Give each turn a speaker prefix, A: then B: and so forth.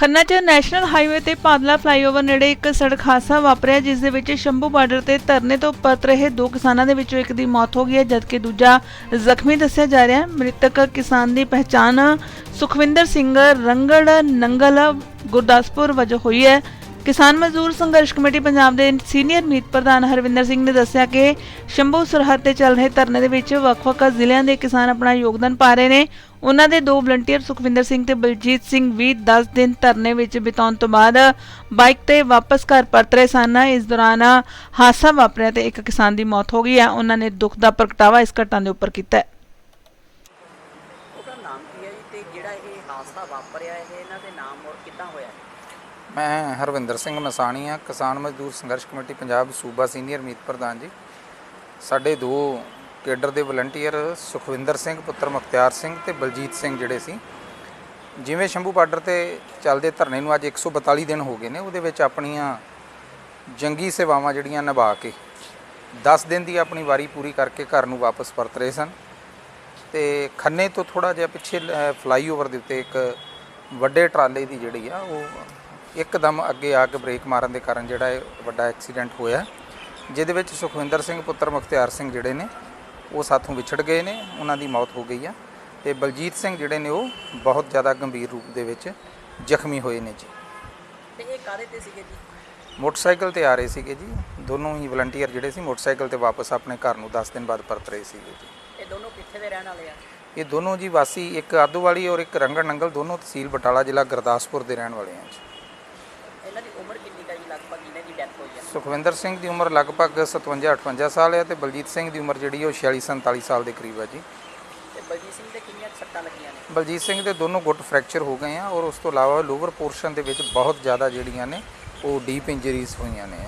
A: ਖੰਨਾ 'ਚ national highway ਤੇ ਪਾਦਲਾ flyover ਨੇੜੇ ਇੱਕ ਸੜਕ ਹਾਦਸਾ ਵਾਪਰਿਆ, ਜਿਸ ਦੇ ਵਿੱਚ ਸ਼ੰਭੂ ਬਾਰਡਰ ਤੇ ਧਰਨੇ ਤੋਂ ਪਰਤ ਰਹੇ ਦੋ ਕਿਸਾਨਾਂ ਦੇ ਵਿੱਚੋਂ ਇੱਕ ਦੀ ਮੌਤ ਹੋ ਗਈ ਹੈ, ਜਦਕਿ ਦੂਜਾ ਜ਼ਖਮੀ ਦੱਸਿਆ ਜਾ ਰਿਹਾ ਹੈ। ਮ੍ਰਿਤਕ ਕਿਸਾਨ ਦੀ ਪਹਿਚਾਣ ਸੁਖਵਿੰਦਰ ਸਿੰਘ ਰੰਗੜ ਨੰਗਲ, ਗੁਰਦਾਸਪੁਰ ਵਜੋਂ ਹੋਈ ਹੈ। ਕਿਸਾਨ ਮਜ਼ਦੂਰ ਸੰਘਰਸ਼ ਕਮੇਟੀ ਪੰਜਾਬ ਦੇ ਸੀਨੀਅਰ ਮੀਤ ਪ੍ਰਧਾਨ ਹਰਵਿੰਦਰ ਸਿੰਘ ਨੇ ਦੱਸਿਆ ਕਿ ਸ਼ੰਭੂ ਸਰਹੱਦ ਤੇ ਚੱਲ ਰਹੇ ਧਰਨੇ ਦੇ ਵਿੱਚ ਵੱਖ-ਵੱਖ ਜ਼ਿਲ੍ਹਿਆਂ ਦੇ ਕਿਸਾਨ ਆਪਣਾ ਯੋਗਦਾਨ ਪਾ ਰਹੇ ਨੇ। ਉਹਨਾਂ ਦੇ ਦੋ ਵਲੰਟੀਅਰ ਸੁਖਵਿੰਦਰ ਸਿੰਘ ਤੇ ਬਲਜੀਤ ਸਿੰਘ ਵੀ 10 ਦਿਨ ਧਰਨੇ ਵਿੱਚ ਬਿਤਾਉਣ ਤੋਂ ਬਾਅਦ ਬਾਈਕ ਤੇ ਵਾਪਸ ਘਰ ਪਰਤ ਰਹੇ ਸਨ। ਇਸ ਦੌਰਾਨ ਹਾਦਸਾ ਵਾਪਰਿਆ ਤੇ ਇੱਕ ਕਿਸਾਨ ਦੀ ਮੌਤ ਹੋ ਗਈ ਹੈ। ਉਹਨਾਂ ਨੇ ਦੁੱਖ ਦਾ ਪ੍ਰਗਟਾਵਾ ਇਸ ਘਟਨਾ ਦੇ ਉੱਪਰ ਕੀਤਾ ਹੈ।
B: ਉਹਦਾ ਨਾਮ ਕੀ ਹੈ ਜੀ ਤੇ ਜਿਹੜਾ ਇਹ ਹਾਦਸਾ ਵਾਪਰਿਆ, ਇਹ ਇਹਨਾਂ ਦੇ ਨਾਮ ਔਰ ਕਿੱਦਾਂ ਹੋਇਆ?
C: ਮੈਂ ਹਰਵਿੰਦਰ ਸਿੰਘ ਮਸਾਣੀਆ ਕਿਸਾਨ ਮਜ਼ਦੂਰ ਸੰਘਰਸ਼ ਕਮੇਟੀ, ਪੰਜਾਬ ਸੂਬਾ ਸੀਨੀਅਰ ਮੀਤ ਪ੍ਰਧਾਨ ਜੀ। ਸਾਡੇ ਦੋ ਕੇਡਰ ਦੇ ਵਲੰਟੀਅਰ ਸੁਖਵਿੰਦਰ ਸਿੰਘ, ਪੁੱਤਰ ਮੁਖਤਿਆਰ ਸਿੰਘ ਤੇ ਬਲਜੀਤ ਸਿੰਘ ਜਿਹੜੇ ਸੀ। ਜਿਵੇਂ ਸ਼ੰਭੂ ਬਾਰਡਰ ਤੇ ਚੱਲਦੇ ਧਰਨੇ ਨੂੰ ਅੱਜ 142 ਦਿਨ ਹੋ ਗਏ ਨੇ, ਉਹਦੇ ਵਿੱਚ ਆਪਣੀਆਂ ਜੰਗੀ ਸੇਵਾਵਾਂ ਜਿਹੜੀਆਂ ਨਿਭਾ ਕੇ 10 ਦਿਨ ਦੀ ਆਪਣੀ ਵਾਰੀ ਪੂਰੀ ਕਰਕੇ ਘਰ ਨੂੰ ਵਾਪਸ ਪਰਤ ਰਹੇ ਸਨ। ਤੇ ਖੰਨੇ ਤੋਂ ਥੋੜਾ ਜਿਹਾ ਪਿੱਛੇ ਫਲਾਈਓਵਰ ਦੇ ਉੱਤੇ ਇੱਕ ਵੱਡੇ ਟਰਾਲੇ ਦੀ ਜਿਹੜੀ ਆ, ਉਹ ਇੱਕਦਮ ਅੱਗੇ ਆ ਕੇ ਬ੍ਰੇਕ ਮਾਰਨ ਦੇ ਕਾਰਨ ਜਿਹੜਾ ਇਹ ਵੱਡਾ ਐਕਸੀਡੈਂਟ ਹੋਇਆ। ਜਿਹਦੇ ਵਿੱਚ ਸੁਖਵਿੰਦਰ ਸਿੰਘ ਪੁੱਤਰ ਮੁਖਤਿਆਰ ਸਿੰਘ ਜਿਹੜੇ ਨੇ ਉਹ ਸਾਥੋਂ ਵਿਛੜ ਗਏ ਨੇ ਉਹਨਾਂ ਦੀ ਮੌਤ ਹੋ ਗਈ ਆ ਤੇ ਬਲਜੀਤ ਸਿੰਘ ਜਿਹੜੇ ਨੇ ਉਹ ਬਹੁਤ ਜ਼ਿਆਦਾ ਗੰਭੀਰ ਰੂਪ ਦੇ ਵਿੱਚ ਜ਼ਖਮੀ ਹੋਏ ਨੇ ਜੀ।
B: ਤੇ ਇਹ ਕਾਹਦੇ ਤੇ ਸੀਗੇ ਜੀ?
C: ਮੋਟਰਸਾਈਕਲ ਤੇ ਆ ਰਹੇ ਸੀਗੇ ਜੀ। ਦੋਨੋਂ ਹੀ ਵਲੰਟੀਅਰ ਜਿਹੜੇ ਸੀ ਮੋਟਰਸਾਈਕਲ ਤੇ ਵਾਪਸ ਆਪਣੇ ਘਰ ਨੂੰ 10 ਦਿਨ ਬਾਅਦ ਪਰਤ ਰਹੇ ਸੀਗੇ ਜੀ।
B: ਇਹ ਦੋਨੋਂ ਕਿੱਥੇ ਦੇ ਰਹਿਣ ਵਾਲੇ ਆ?
C: ਇਹ ਦੋਨੋਂ ਜੀ ਵਾਸੀ ਇੱਕ ਆਦੋਵਾਲੀ ਔਰ ਇੱਕ ਰੰਗੜ ਨੰਗਲ ਦੋਨੋਂ ਤਹਿਸੀਲ ਬਟਾਲਾ ਜ਼ਿਲ੍ਹਾ ਗੁਰਦਾਸਪੁਰ ਦੇ ਰਹਿਣ ਵਾਲੇ ਹਨ ਜੀ।
B: ਇਹਨਾਂ ਦੀ ਉਮਰ ਕਿੰਨੀ ਕਾ ਜੀ? ਲਗਭਗ ਜਿਹਨਾਂ ਦੀ ਡੈਥ ਹੋਈ ਹੈ?
C: ਸੁਖਵਿੰਦਰ ਸਿੰਘ ਦੀ ਉਮਰ ਲਗਭਗ 57 58 ਸਾਲ ਹੈ ਤੇ ਬਲਜੀਤ ਸਿੰਘ ਦੀ ਉਮਰ ਜਿਹੜੀ ਉਹ 46 47 ਸਾਲ ਦੇ ਕਰੀਬ ਹੈ ਜੀ।
B: ਤੇ ਬਲਜੀਤ ਸਿੰਘ ਦੇ ਕਿੰਨੀਆਂ ਕੁ ਸੱਟਾਂ ਲੱਗੀਆਂ ਨੇ?
C: ਬਲਜੀਤ ਸਿੰਘ ਦੇ ਦੋਨੋਂ ਗੁੱਟ ਫ੍ਰੈਕਚਰ ਹੋ ਗਏ ਆ ਔਰ ਉਸ ਤੋਂ ਇਲਾਵਾ ਲੋਅਰ ਪੋਰਸ਼ਨ ਦੇ ਵਿੱਚ ਬਹੁਤ ਜ਼ਿਆਦਾ ਜਿਹੜੀਆਂ ਨੇ ਉਹ ਡੀਪ ਇੰਜਰੀਜ਼ ਹੋਈਆਂ ਨੇ।